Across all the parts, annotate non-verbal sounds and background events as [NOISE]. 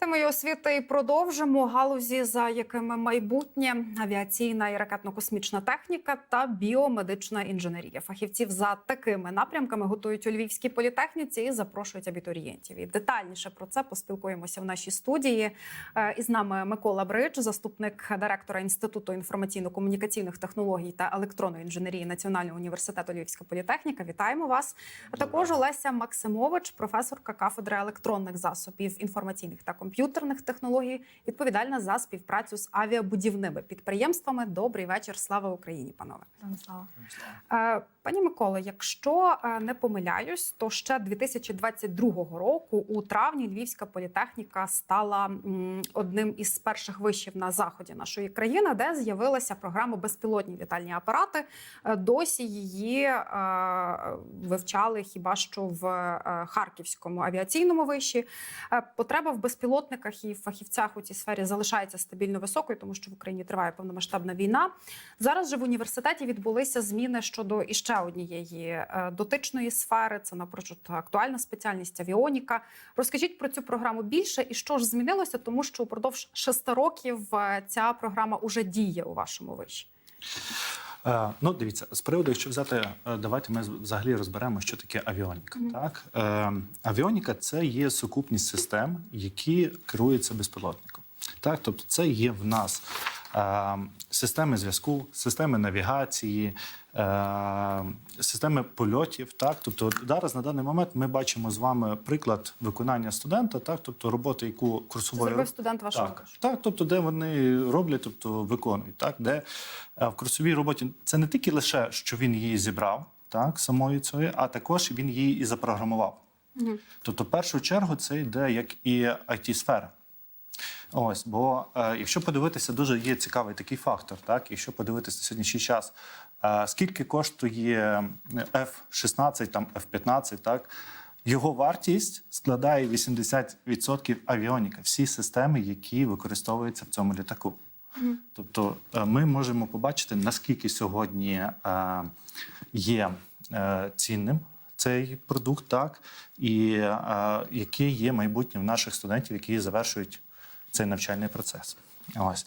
Темою освіти продовжимо галузі, за якими майбутнє авіаційна і ракетно-космічна техніка та біомедична інженерія. Фахівців за такими напрямками готують у Львівській політехніці і запрошують абітурієнтів. І детальніше про це поспілкуємося в нашій студії. Е, Із нами Микола Брич, заступник директора інституту інформаційно-комунікаційних технологій та електронної інженерії Національного університету Львівська політехніка. Вітаємо вас. А також Олеся Максимович, професорка кафедри електронних засобів інформаційних та комп'ютерних технологій, відповідальна за співпрацю з авіабудівними підприємствами. Добрий вечір, слава Україні, панове. Е, Пані Миколо, якщо е, не помиляюсь, то ще 2022 року у травні Львівська політехніка стала одним із перших вишів на заході нашої країни, де з'явилася програма безпілотні літальні апарати. Е, Досі її вивчали хіба що в Харківському авіаційному виші. Потреба в безпілотниках і фахівцях у цій сфері залишається стабільно високою, тому що в Україні триває повномасштабна війна. Зараз же в університеті відбулися зміни щодо іще однієї е, дотичної сфери. Це напрочуд актуальна спеціальність авіоніка. Розкажіть про цю програму більше і що ж змінилося, тому що упродовж шести років е, ця програма уже діє у вашому виші. Е, ну, дивіться, з приводу, якщо взяти, е, давайте ми взагалі розберемо, що таке авіоніка. Так? Е, авіоніка це є сукупність систем, які керуються безпілотником. Так? Тобто, це є в нас системи зв'язку, системи навігації, системи польотів. Так? Тобто, зараз на даний момент ми бачимо з вами приклад виконання студента, так? тобто роботи, яку Це курсовою зробив студент вашого так, так, тобто, де вони роблять, тобто виконують, так, де е, в курсовій роботі це не тільки лише, що він її зібрав, так, самої цієї, а також він її і запрограмував. Тобто, в першу чергу, це йде як і it сфера Ось, бо е, якщо подивитися, дуже є цікавий такий фактор, так, якщо подивитися сьогоднішній час, е, скільки коштує F-16, там F-15, так, його вартість складає 80% авіоніка, всі системи, які використовуються в цьому літаку. Тобто е, ми можемо побачити, наскільки сьогодні е, є е, цінним цей продукт, так, і е, яке є майбутнє в наших студентів, які завершують цей навчальний процес. Ось.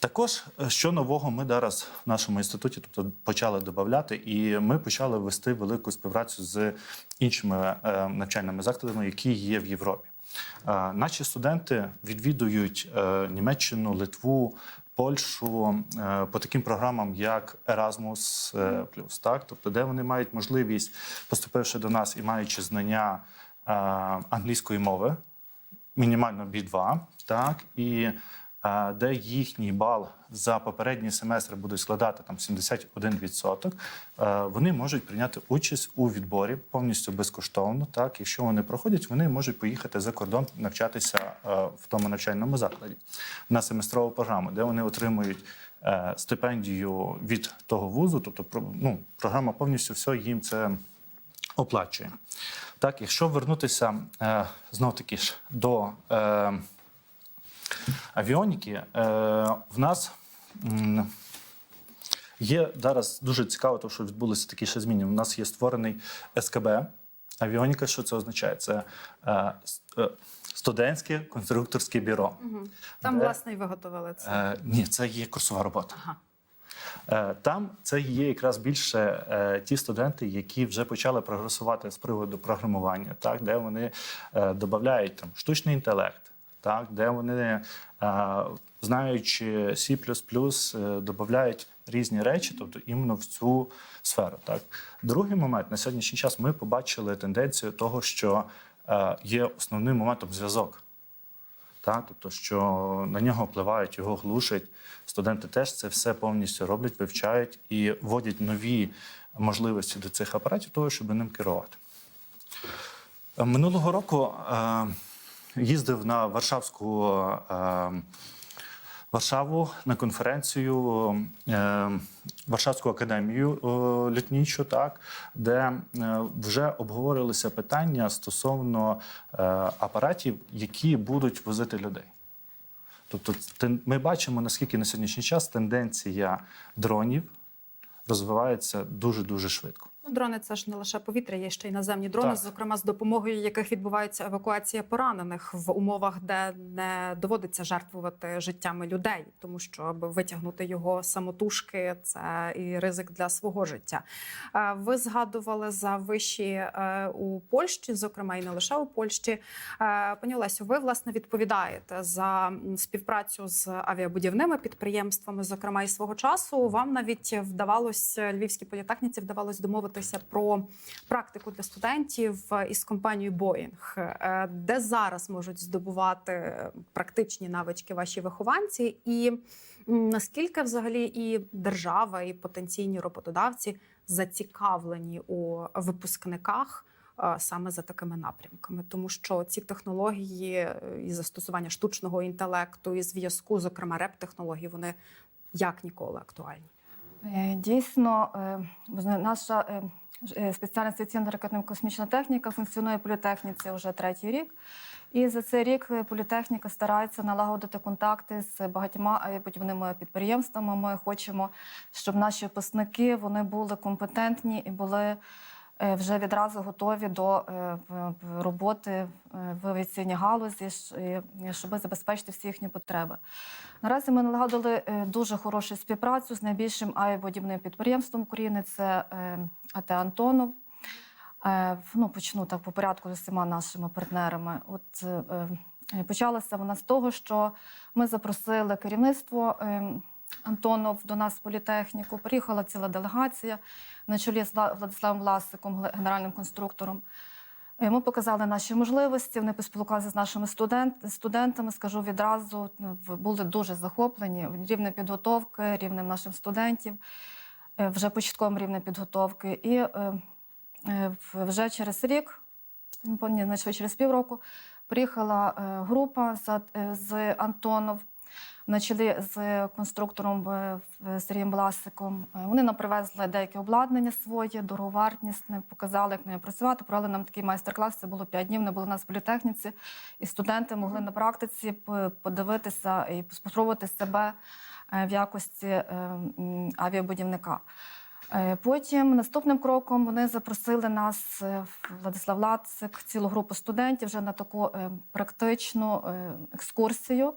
Також, е, що нового ми зараз в нашому інституті тобто, почали додати, і ми почали вести велику співпрацю з іншими е, навчальними закладами, які є в Європі. Е, наші студенти відвідують Німеччину, Литву, Польщу по таким програмам, як Erasmus+, так? тобто, де вони мають можливість, поступивши до нас і маючи знання англійської мови, мінімально B2, так і де їхній бал за попередній семестр буде складати там 71%, е, вони можуть прийняти участь у відборі повністю безкоштовно. Так, якщо вони проходять, вони можуть поїхати за кордон навчатися е, в тому навчальному закладі на семестрову програму, де вони отримують. е, Стипендію від того вузу, тобто ну, програма повністю все їм це оплачує. Так, якщо вернутися знов таки ж до авіоніки, е, в нас є зараз дуже цікаво, тому що відбулися такі ще зміни. У нас є створений СКБ. Авіоніка, що це означає? Це е, е, студентське конструкторське бюро. Там, Де- власне, і виготовили це. Е, ні, це є курсова робота. Ага. Там це є якраз більше ті студенти, які вже почали прогресувати з приводу програмування, так де вони додають там штучний інтелект, так де вони, е, знаючи C++, е, додають різні речі, тобто іменно в цю сферу. Так другий момент на сьогоднішній час ми побачили тенденцію того, що е, є основним моментом зв'язок. Та, тобто, що на нього впливають, його глушать. Студенти теж це все повністю роблять, вивчають і вводять нові можливості до цих апаратів, того, щоб ним керувати. Минулого року їздив на Варшавську е, Варшаву на конференцію е, Варшавську академію е, літнічу, так, де вже обговорювалися питання стосовно апаратів, які будуть возити людей. Тобто, ми бачимо, наскільки на сьогоднішній час тенденція дронів розвивається дуже дуже швидко. Дрони це ж не лише повітря, є ще й наземні дрони, Так. зокрема з допомогою яких відбувається евакуація поранених в умовах, де не доводиться жертвувати життями людей, тому що аби витягнути його самотужки, це і ризик для свого життя. Е, Ви згадували за виші е, у Польщі, зокрема і не лише у Польщі. Е, Пані Олесю, ви власне відповідаєте за співпрацю з авіабудівними підприємствами. Зокрема, і свого часу вам навіть вдавалося львівській політехніці вдавалось домовитися про практику для студентів із компанією Боїнг, Е, де зараз можуть здобувати практичні навички ваші вихованці, і наскільки взагалі і держава, і потенційні роботодавці зацікавлені у випускниках е, саме за такими напрямками, тому що ці технології е, і застосування штучного інтелекту, і зв'язку, зокрема реп-технології, вони як ніколи актуальні. Е, Дійсно, е, наша е, спеціальність авіаційна ракетно-космічна техніка функціонує в політехніці вже третій рік. І за цей рік політехніка старається налагодити контакти з багатьма авіабудівними підприємствами. Ми хочемо, щоб наші випускники вони були компетентні і були вже відразу готові до е, роботи е, в авіаційній галузі, щоб забезпечити всі їхні потреби. Наразі ми налагодили е, дуже хорошу співпрацю з найбільшим авіабудівним підприємством України. Це е, АТ Антонов. Е, Ну, почну так по порядку з усіма нашими партнерами. От е, е, почалася вона з того, що ми запросили керівництво е, Антонов до нас в політехніку. Приїхала ціла делегація на чолі з Владиславом Власиком, генеральним конструктором. Е, Ми показали наші можливості. Вони поспілкувалися з нашими студент, студентами. Скажу відразу, ну, були дуже захоплені рівнем підготовки, рівнем наших студентів, е, вже початковим рівнем підготовки. І е, е, вже через рік, ні, через півроку, приїхала е, група е, з Антонов. На чолі з конструктором е, Сергієм Власиком. Е, Вони нам привезли деяке обладнання своє, дороговартісне, показали, як ним працювати. Провели нам такий майстер-клас. Це було 5 днів. Вони були у нас в політехніці, і студенти могли на практиці подивитися і спробувати себе е, в якості авіабудівника. Потім наступним кроком вони запросили нас, Владислав Лацик, цілу групу студентів вже на таку практичну екскурсію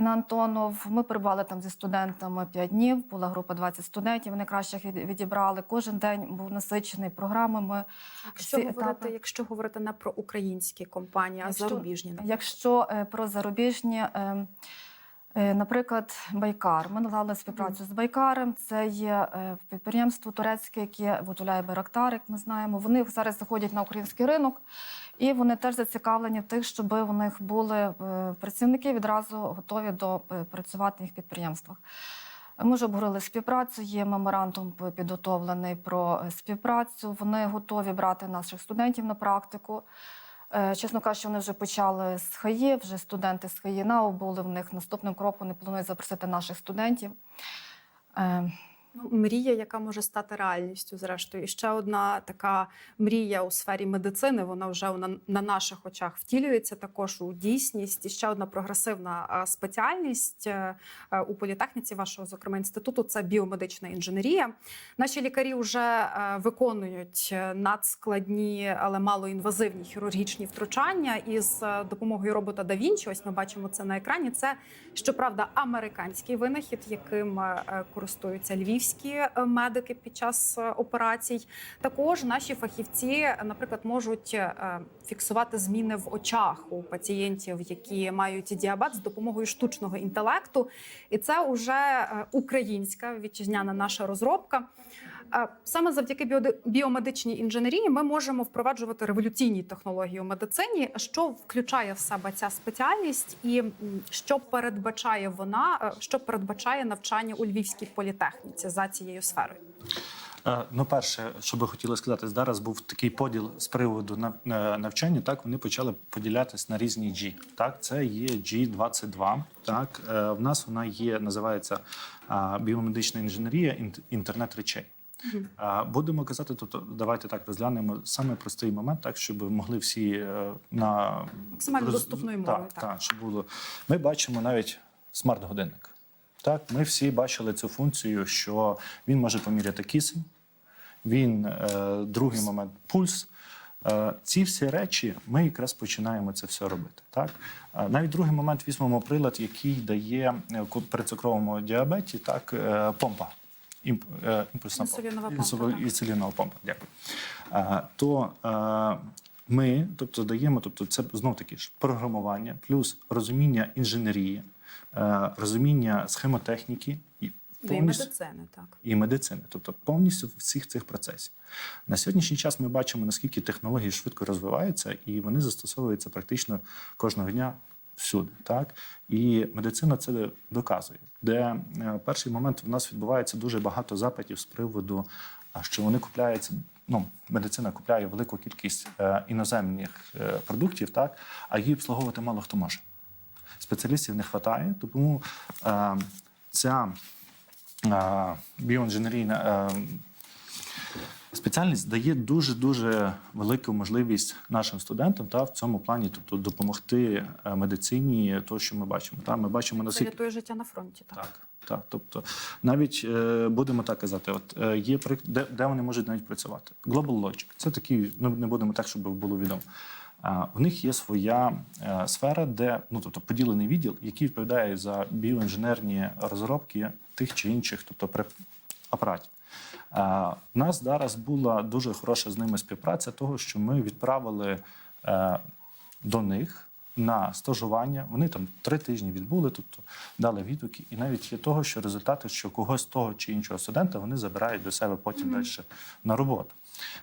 на Антонов. Ми перебували там зі студентами 5 днів. Була група 20 студентів. Вони кращих від- відібрали. Кожен день був насичений програмами. Якщо Всі говорити, етапи. якщо говорити не про українські компанії, а Якщо- зарубіжні, Якщо е, про зарубіжні, е, е, наприклад, Байкар, ми налагодили співпрацю з Байкаром. Це є е, підприємство турецьке, яке виготовляє Байрактар, як ми знаємо. Вони зараз заходять на український ринок, і вони теж зацікавлені в тих, щоб у них були е, працівники відразу готові до е, працювати на їх підприємствах. Ми вже обговорили співпрацю. Є меморандум підготовлений про е, співпрацю. Вони готові брати наших студентів на практику. Е, Чесно кажучи, вони вже почали з ХАЄ, вже студенти з ХАЄ НАУ були в них. Наступним кроком вони планують запросити наших студентів. Мрія, яка може стати реальністю, зрештою, і ще одна така мрія у сфері медицини. Вона вже на, на наших очах втілюється також у дійсність. І ще одна прогресивна спеціальність е, е, у політехніці вашого, зокрема, інституту це біомедична інженерія. Наші лікарі вже е, виконують надскладні, але малоінвазивні хірургічні втручання із допомогою робота Da Vinci. Ось ми бачимо це на екрані. Це щоправда американський винахід, яким користуються львівські е, медики під час е, операцій. Також наші фахівці, наприклад, можуть е, фіксувати зміни в очах у пацієнтів, які мають діабет з допомогою штучного інтелекту. І це вже українська вітчизняна наша розробка. Саме завдяки біомедичній інженерії ми можемо впроваджувати революційні технології у медицині. Що включає в себе ця спеціальність, і що передбачає вона, е, що передбачає навчання у львівській політехніці за цією сферою? Е, Ну, перше, що би хотіли сказати, зараз був такий поділ з приводу е, навчання. Так вони почали поділятись на різні G. Так, це є G22. Так, в нас вона є, називається біомедична інженерія, інт- інтернет речей. А, Будемо казати, тобто давайте так розглянемо саме простий момент, так щоб могли всі е, на Максимально доступною мовою, Так, так. так, щоб було. Ми бачимо навіть смарт-годинник. Так, ми всі бачили цю функцію, що він може поміряти кисень, Він е, другий момент пульс. Е, Ці всі речі ми якраз починаємо це все робити. Так Е, навіть другий момент візьмемо прилад, який дає при цукровому діабеті, так помпа. Е, імпульсна помпа. інсулінова помпа. Дякую. Е, То е, ми, тобто, даємо, тобто, це знов таки ж програмування, плюс розуміння інженерії, е, розуміння схемотехніки і Ну, і медицини, так. і медицини, тобто повністю всіх цих процесів. На сьогоднішній час ми бачимо, наскільки технології швидко розвиваються, і вони застосовуються практично кожного дня всюди. Так? І медицина це доказує, де е, перший момент в нас відбувається дуже багато запитів з приводу, що вони купляються. Ну, медицина купляє велику кількість е, іноземних е, продуктів, так, а її обслуговувати мало хто може. Спеціалістів не вистачає, тому ця біоінженерійна спеціальність дає дуже дуже велику можливість нашим студентам та в цьому плані, тобто допомогти е, медицині, то що ми бачимо. Та ми бачимо Це наскільки рятує життя на фронті. Так. так. Так, тобто навіть е, будемо так казати, от е, є де, де вони можуть навіть працювати. Global Logic – це такий, ну не будемо так, щоб було відомо. В них є своя е, сфера, де ну тобто поділений відділ, який відповідає за біоінженерні розробки тих чи інших, тобто при апаратів. У нас зараз була дуже хороша з ними співпраця, того що ми відправили е, до них на стажування. Вони там три тижні відбули, тобто дали відгуки, і навіть є того, що результати, що когось того чи іншого студента вони забирають до себе потім далі на роботу.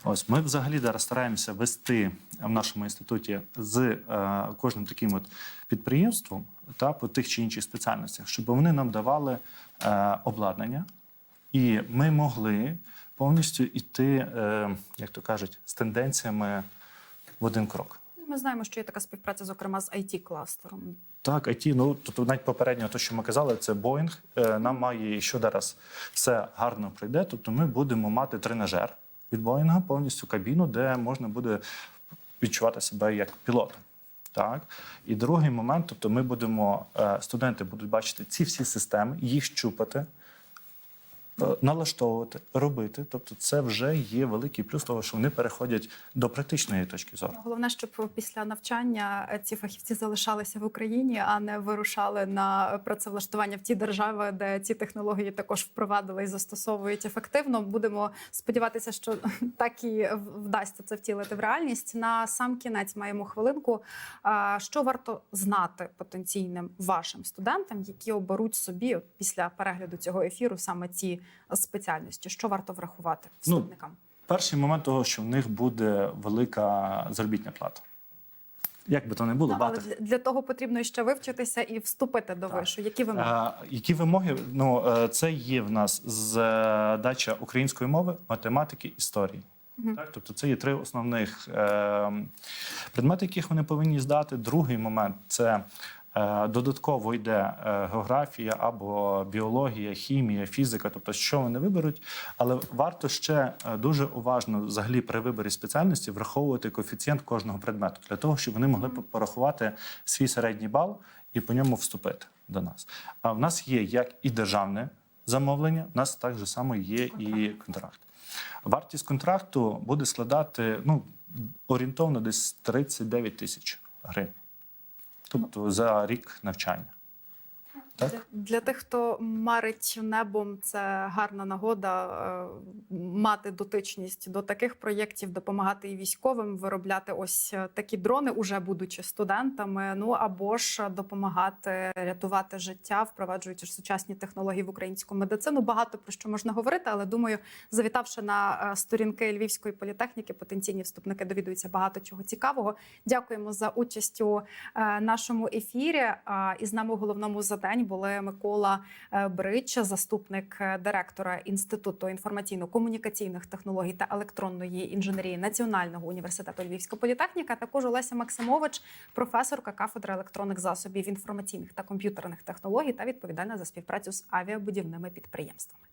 Ось ми взагалі зараз стараємося вести в нашому інституті з е, кожним таким от підприємством та по тих чи інших спеціальностях, щоб вони нам давали е, обладнання, і ми могли повністю йти, е, як то кажуть, з тенденціями в один крок. Ми знаємо, що є така співпраця, зокрема, з it кластером Так, IT, ну тобто навіть попередньо, те, що ми казали, це Boeing. Е, Нам має, якщо зараз все гарно пройде, тобто ми будемо мати тренажер від Боїнга, повністю кабіну, де можна буде відчувати себе як пілотом. Так, і другий момент, тобто ми будемо, е, студенти будуть бачити ці всі системи, їх щупати, налаштовувати, робити. Тобто, це вже є великий плюс того, що вони переходять до практичної точки зору. Головне, щоб після навчання е, ці фахівці залишалися в Україні, а не вирушали на працевлаштування в ті держави, де ці технології також впровадили і застосовують ефективно. Будемо сподіватися, що [LAUGHS] так і вдасться це втілити в реальність. На сам кінець маємо хвилинку. Що варто знати потенційним вашим студентам, які оберуть собі після перегляду цього ефіру саме ці спеціальності? Що варто врахувати Ну, вступникам? Перший момент того, що в них буде велика заробітня плата. Як би то не було, Ну, але для- того потрібно ще вивчитися і вступити до Так. вишу. Які вимоги? А, які вимоги? Ну, е, це є в нас задача української мови, математики, історії. Так, тобто це є три основних е, предмети, яких вони повинні здати. Другий момент це е, додатково йде е, географія або біологія, хімія, фізика, тобто що вони виберуть. Але варто ще е, дуже уважно взагалі при виборі спеціальності враховувати коефіцієнт кожного предмету для того, щоб вони могли порахувати свій середній бал і по ньому вступити до нас. А в нас є як і державне замовлення, в нас так же само є і контракт. Вартість контракту буде складати ну, орієнтовно десь 39 тисяч гривень. Тобто за рік навчання. Так? Для, тих, хто марить небом, це гарна нагода е, мати дотичність до таких проєктів, допомагати і військовим виробляти ось е, такі дрони, уже будучи студентами. Ну або ж допомагати рятувати життя, впроваджуючи сучасні технології в українську медицину. Багато про що можна говорити, але думаю, завітавши на е, сторінки Львівської політехніки, потенційні вступники довідуються багато чого цікавого. Дякуємо за участь у нашому ефірі. І з нами у головному задань були Микола е, Брич, заступник е, директора Інституту інформаційно-комунікаційних технологій та електронної інженерії Національного університету Львівська політехніка. Також Олеся Максимович, професорка кафедри електронних засобів інформаційних та комп'ютерних технологій та відповідальна за співпрацю з авіабудівними підприємствами.